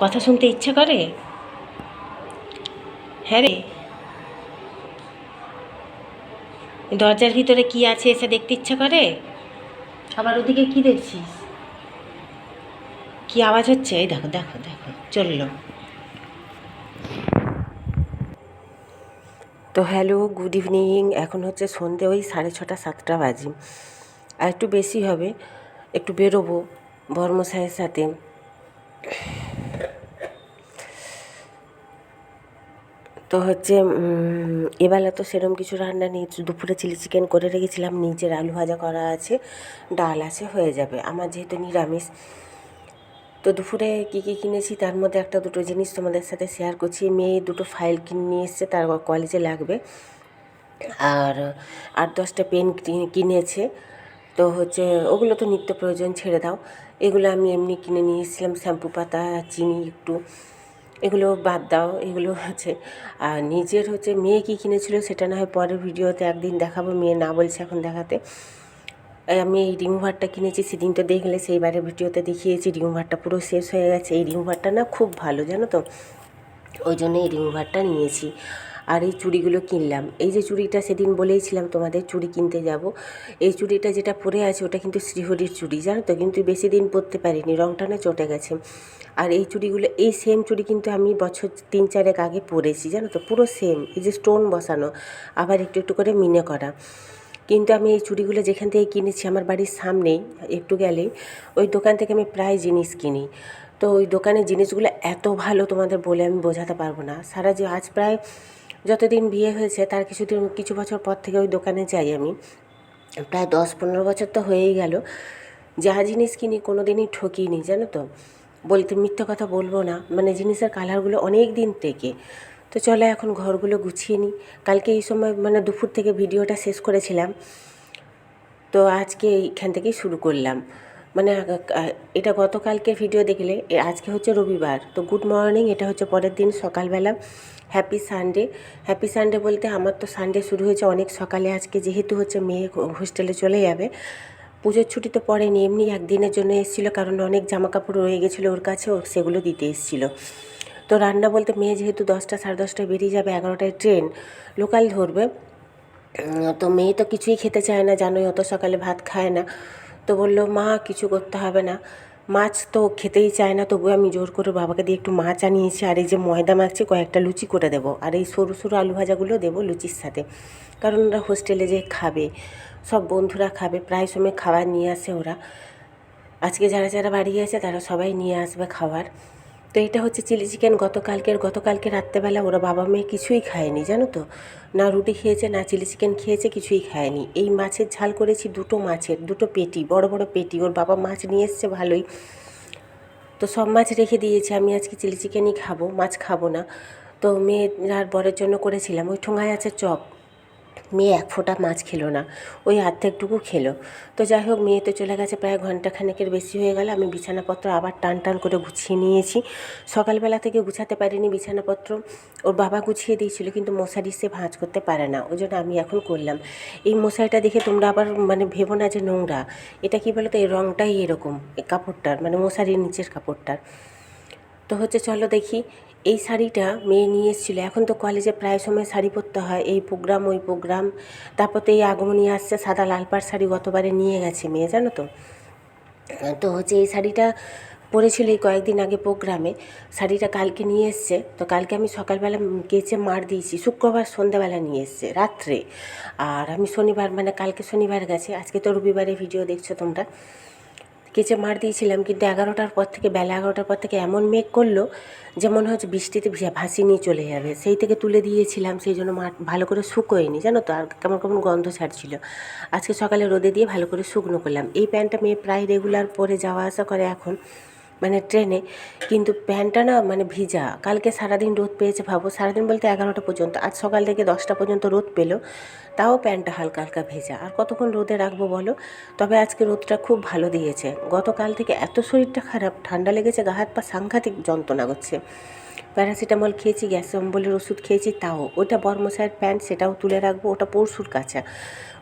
কথা শুনতে ইচ্ছে করে? হ্যাঁ রে। দরজার ভিতরে কি আছে এসে দেখতে ইচ্ছে করে? আবার ওদিকে কি দেখছিস? কি আওয়াজ হচ্ছে? এই দেখো দেখো দেখো চলল তো হ্যালো, গুড ইভিনিং। এখন হচ্ছে সন্ধে, ওই সাড়ে ছটা, সাতটা বাজে। আর একটু বেশি হবে, একটু বেরোবো বর্মশাইয়ের সাথে। তো হচ্ছে এবেলা তো সেরকম কিছু রান্না নেই। দুপুরে চিলি চিকেন করে রেখেছিলাম, নিচের আলু ভাজা করা আছে, ডাল আছে, হয়ে যাবে। আমার যেহেতু নিরামিষ, তো দুপুরে কী কী কিনেছি তার মধ্যে একটা দুটো জিনিস তোমাদের সাথে শেয়ার করছি। মেয়ে দুটো ফাইল কিনে নিয়ে এসছে, তার কলেজে লাগবে। আর, আট দশটা পেন কিনেছে। তো হচ্ছে, ওগুলো তো নিত্য প্রয়োজন, ছেড়ে দাও। এগুলো আমি এমনি কিনে নিয়ে এসেছিলাম, শ্যাম্পু পাতা, চিনি একটু। এগুলো বাদ দাও, এগুলো হচ্ছে। আর নিজের হচ্ছে মেয়ে কী কিনেছিল সেটা না হয় পরের ভিডিওতে একদিন দেখাবো, মেয়ে না বলছে এখন দেখাতে। আমি এই রিমুভারটা কিনেছি সেদিন তো দেখলে সেইবারের ভিডিওতে দেখিয়েছি, রিমুভারটা পুরো শেষ হয়ে গেছে। এই রিমুভারটা না খুব ভালো, জানো তো? ওই জন্য এই রিমুভারটা নিয়েছি। আর এই চুড়িগুলো কিনলাম। এই যে চুড়িটা সেদিন বলেইছিলাম তোমাদের, চুড়ি কিনতে যাব। এই চুড়িটা যেটা পরে আছে, ওটা কিন্তু শ্রীহরির চুড়ি, জানো তো? কিন্তু বেশি দিন পরতে পারিনি, রংটা না চটে গেছে। আর এই চুড়িগুলো, এই সেম চুড়ি কিন্তু আমি বছর তিন চারেক আগে পরেছি, জানো তো? পুরো সেম এই যে স্টোন বসানো, আবার একটু একটু করে মিনে করা। কিন্তু আমি এই চুড়িগুলো যেখান থেকে কিনেছি, আমার বাড়ির সামনেই, একটু গেলেই, ওই দোকান থেকে আমি প্রায় জিনিস কিনি। তো ওই দোকানের জিনিসগুলো এত ভালো তোমাদের বলে আমি বোঝাতে পারব না। সারা যে আজ প্রায় যতদিন বিয়ে হয়েছে, তার কিছুদিন, কিছু বছর পর থেকে ওই দোকানে যাই আমি। প্রায় দশ পনেরো বছর তো হয়েই গেল। যা জিনিস কিনি কোনো দিনই ঠকিনি, জানো তো? বলতে মিথ্যে কথা বলব না। মানে জিনিসের কালারগুলো অনেক দিন থেকে। তো চলো এখন ঘরগুলো গুছিয়ে নিই। কালকে এই সময় মানে দুপুর থেকে ভিডিওটা শেষ করেছিলাম। তো আজকে এইখান থেকেই শুরু করলাম। মানে এটা গতকালকে ভিডিও দেখলে আজকে হচ্ছে রবিবার, তো গুড মর্নিং এটা হচ্ছে পরের দিন সকালবেলা হ্যাপি সানডে হ্যাপি সানডে বলতে আমার তো সানডে শুরু হয়েছে অনেক সকালে, আজকে যেহেতু হচ্ছে মেয়ে হোস্টেলে চলে যাবে, পুজোর ছুটি তো পড়েনি, এমনি একদিনের জন্য এসেছিল, কারণ অনেক জামা কাপড় রয়ে গেছিল ওর কাছে সেগুলো দিতে এসেছিল। তো রান্না বলতে মেয়ে যেহেতু দশটা সাড়ে দশটায় বেরিয়ে যাবে, এগারোটায় ট্রেন লোকাল ধরবে তো মেয়ে তো কিছুই খেতে চায় না, জানোই অত সকালে ভাত খায় না। তো বলল, মা, কিছু করতে হবে না। মাছ তো খেতেই চায় না তবু আমি জোর করে বাবাকে দিয়ে একটু মাছ আনিয়েছি আর এই যে ময়দা মাখছি, কয়েকটা লুচি করে দেবো। আর এই সরু সরু আলু ভাজাগুলো দেবো লুচির সাথে। কারণ ওরা হোস্টেলে যে খাবে। সব বন্ধুরা খাবে, প্রায় সময় খাবার নিয়ে আসে ওরা। আজকে যারা যারা বাড়ি আছে তারা সবাই নিয়ে আসবে খাবার। তো এটা হচ্ছে চিলি চিকেন। গতকালকের, গতকালকে রাত্রেবেলা ওরা বাবা মেয়ে কিছুই খায়নি, জানো তো? না রুটি খেয়েছে, না চিলি চিকেন খেয়েছে, কিছুই খায়নি। এই মাছের ঝাল করেছি দুটো মাছের, দুটো পেটি, বড় বড় পেটি। ওর বাবা মাছ নিয়ে এসছে ভালোই। তো সব মাছ রেখে দিয়েছি, আমি আজকে চিলি চিকেনই খাব, মাছ খাব না। তো মেয়ে আর বরের জন্য করেছিলাম, ওই ঠোঙায় আছে চপ। মেয়ে এক ফোঁটা মাছ খেলো না, ওই অর্ধেকটুকু খেলো। তো যাই হোক, মেয়ে তো চলে গেছে প্রায় ঘণ্টা খানেকের বেশি হয়ে গেল, আমি বিছানাপত্র আবার টান টান করে গুছিয়ে নিয়েছি। সকালবেলা থেকে গুছাতে পারিনি বিছানাপত্র, ওর বাবা গুছিয়ে দিয়েছিল, কিন্তু মশারি সে ভাঁজ করতে পারে না, ওই জন্য আমি এখন করলাম। এই মশারিটা দেখে তোমরা আবার মানে ভেবো না যে নোংরা, এটা কি বলো তো এই রঙটাই এরকম কাপড়টার মানে মশারির নিচের কাপড়টার। তো হচ্ছে, চলো দেখি এই শাড়িটা মেয়ে নিয়ে এসেছিল এখন তো কলেজে প্রায় সময় শাড়ি পরতে হয়। এই প্রোগ্রাম, ওই প্রোগ্রাম। তারপর তো এই আগমনী আসছে, সাদা লাল পাড় শাড়ি গতবারে নিয়ে গেছে মেয়ে, জানো তো? তো হচ্ছে এই শাড়িটা পরেছিল এই কয়েকদিন আগে প্রোগ্রামে। শাড়িটা কালকে নিয়ে এসছে। তো কালকে আমি সকালবেলা কেচে মার দিয়েছি। শুক্রবার সন্ধ্যাবেলা নিয়ে এসছে, রাত্রে। আর আমি শনিবার মানে কালকে শনিবার গেছে। আজকে তো রবিবারে ভিডিও দেখছ তোমরা। কেচে মার দিয়েছিলাম, কিন্তু এগারোটার পর থেকে, বেলা এগারোটার পর থেকে এমন মেঘ করল যে মনে হচ্ছে বৃষ্টিতে ভাসি নিয়ে চলে যাবে। সেই থেকে তুলে দিয়েছিলাম, সেই জন্য মাঠ ভালো করে শুকোয়নি, জানো তো? আর কেমন কেমন গন্ধ ছাড়ছিল। আজকে সকালে রোদে দিয়ে ভালো করে শুকনো করলাম। এই প্যান্টটা মেয়ে প্রায় রেগুলার পরে যাওয়া আসা করে এখন। মানে ট্রেনে, কিন্তু প্যান্টটা না মানে ভিজা। কালকে সারাদিন রোদ পেয়েছে ভাবো, সারাদিন বলতে এগারোটা পর্যন্ত, আজ সকাল থেকে দশটা পর্যন্ত রোদ পেল, তাও প্যান্টটা হালকা হালকা ভেজা। আর কতক্ষণ রোদে রাখব বলো? তবে আজকে রোদটা খুব ভালো দিয়েছে। গতকাল থেকে এত শরীরটা খারাপ, ঠান্ডা লেগেছে, গা হাত পা সাংঘাতিক যন্ত্রণা করছে। প্যারাসিটামল খেয়েছি, গ্যাস অম্বলের ওষুধ খেয়েছি, তাও। ওটা বর্মশায়ের প্যান্ট, সেটাও তুলে রাখব, ওটা পরশুর কাছা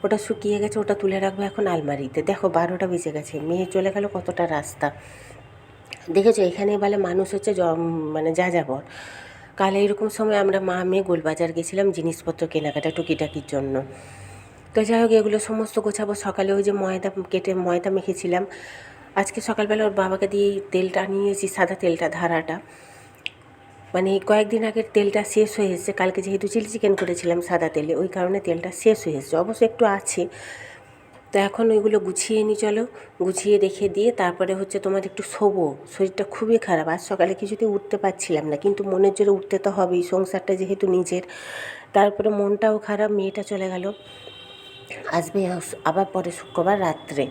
ওটা শুকিয়ে গেছে, ওটা তুলে রাখব এখন আলমারিতে। দেখো, বারোটা বেজে গেছে, মেয়ে চলে গেল কতটা রাস্তা। দেখেছ, এখানে বলে মানুষ হচ্ছে মানে যা যাবর কাল এইরকম সময় আমরা মা মেয়ে গোলবাজার গেছিলাম জিনিসপত্র কেনাকাটা টুকিটাকির জন্য। তো যাই হোক, এগুলো সমস্ত গোছাবো। সকালে ওই যে ময়দা কেটে ময়দা মেখেছিলাম। আজকে সকালবেলা ওর বাবাকে দিয়ে তেলটা নিয়েছি সাদা তেলটা, ধারাটা। মানে কয়েকদিন আগের তেলটা শেষ হয়ে এসেছে। কালকে যেহেতু চিলি চিকেন করেছিলাম সাদা তেলে, ওই কারণে তেলটা শেষ হয়ে এসেছে। অবশ্য একটু আছে তো এখন ওইগুলো গুছিয়ে নিই চলো। গুছিয়ে রেখে দিয়ে তারপরে হচ্ছে তোমার একটু শোবো। শরীরটা খুবই খারাপ। আজ সকালে কিছুতেই উঠতে পারছিলাম না, কিন্তু মনের জোরে উঠতে তো হবেই, সংসারটা যেহেতু নিজের। তারপরে মনটাও খারাপ, মেয়েটা চলে গেল। আসবে আবার পরে শুক্রবার রাত্রে।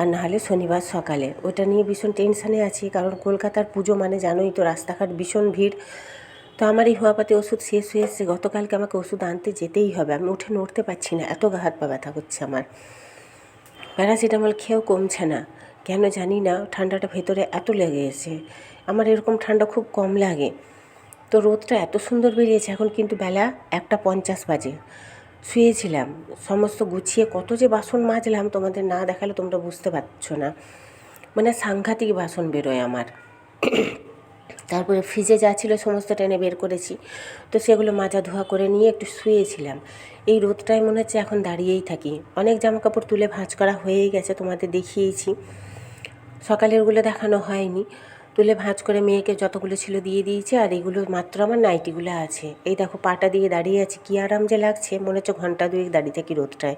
আর নাহলে শনিবার সকালে। ওটা নিয়ে ভীষণ টেনশানে আছি, কারণ কলকাতার পুজো মানে জানোই তো, রাস্তাঘাট ভীষণ ভিড়। তো আমার এই হোয়াপাতে ওষুধ শেষ হয়ে এসেছে। গতকালকে আমাকে ওষুধ আনতে যেতেই হবে। আমি উঠে নড়তে পারছি না। এত গা হাত পা ব্যথা করছে আমার। প্যারাসিটামল খেয়েও কমছে না। কেন জানি না, ঠান্ডাটা ভেতরে এত লেগে গেছে। আমার এরকম ঠান্ডা খুব কম লাগে। তো রোদটা এত সুন্দর বেরিয়েছে এখন কিন্তু বেলা একটা পঞ্চাশ বাজে। শুয়েছিলাম। সমস্ত গুছিয়ে কত যে বাসন মাজলাম, তোমাদের না দেখালে তোমরা বুঝতে পারছ না। মানে সাংঘাতিক বাসন বেরোয় আমার। তারপরে ফ্রিজে যা ছিল সমস্ত টেনে বের করেছি। তো সেগুলো মাজা ধোয়া করে নিয়ে একটু শুয়েছিলাম। এই রোদটায় মনে হচ্ছে এখন দাঁড়িয়েই থাকি। অনেক জামা কাপড় তুলে ভাঁজ করা হয়েই গেছে, তোমাদের দেখিয়েছি। সকালেরগুলো দেখানো হয়নি। তুলে ভাঁজ করে মেয়েকে যতগুলো ছিল দিয়ে দিয়েছি, আর এগুলো মাত্র আমার নাইটিগুলো আছে। এই দেখো পাটা দিয়ে দাঁড়িয়ে আছি, কী আরাম যে লাগছে। মনে হচ্ছে ঘণ্টা দুয়েক দাঁড়িয়ে থাকি রোদটায়।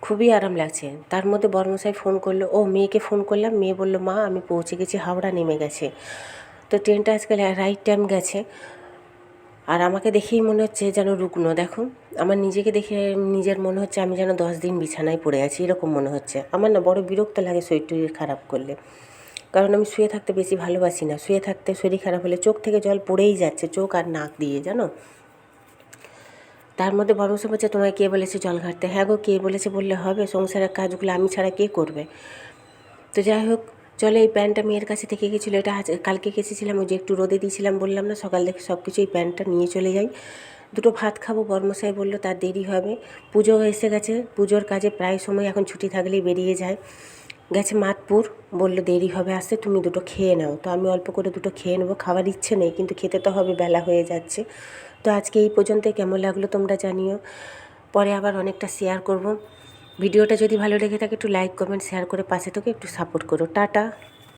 খুবই আরাম লাগছে। তার মধ্যে বর্মশাই ফোন করল, ও, মেয়েকে ফোন করলাম। মেয়ে বলল, মা, আমি পৌঁছে গেছি, হাওড়া নেমে গেছে। তো ট্রেনটা আজকাল রাইট টাইম গেছে। আর আমাকে দেখেই মনে হচ্ছে যেন রুগ্ন। দেখো, আমার নিজেকে দেখে নিজের মনে হচ্ছে আমি যেন দশ দিন বিছানায় পড়ে আছি, এরকম মনে হচ্ছে। আমার না বড় বিরক্ত লাগে শরীর টরীর খারাপ করলে। কারণ আমি শুয়ে থাকতে বেশি ভালোবাসি না। শুয়ে থাকতে শরীর খারাপ হলে চোখ থেকে জল পড়েই যাচ্ছে, চোখ আর নাক দিয়ে, জানো? তার মধ্যে বর্মশা বলছে, তোমায় কে বলেছে জল ঘাটতে? হ্যাঁ গো, কে বলেছে বললে হবে? সংসারের কাজগুলো আমি ছাড়া কে করবে? তো যাই হোক চলো এই প্যান্টটা মেয়ের কাছে থেকে গেছিল, এটা কালকে কেচেছিলাম, ওই যে একটু রোদে দিয়েছিলাম বললাম না, সকাল থেকে সব কিছু এই প্যান্টটা নিয়ে চলে যাই। দুটো ভাত খাব, বর্মশাই বলল তার দেরি হবে। পুজো এসে গেছে, পুজোর কাজে প্রায় সময় এখন ছুটি থাকলেই বেরিয়ে যায়। গেছে মাতপুর, বলল দেরি হবে আসতে, তুমি দুটো খেয়ে নাও। তো আমি অল্প করে দুটো খেয়ে নেব, খাওয়ার ইচ্ছে নেই, কিন্তু খেতে তো হবে, বেলা হয়ে যাচ্ছে। তো আজকে এই পর্যন্ত কেমন লাগল তোমরা জানিও। পরে আবার অনেকটা শেয়ার করব। ভিডিওটা যদি ভালো লেগে থাকে, একটু লাইক কমেন্ট শেয়ার করে পাশে থেকে একটু সাপোর্ট করো। টাটা।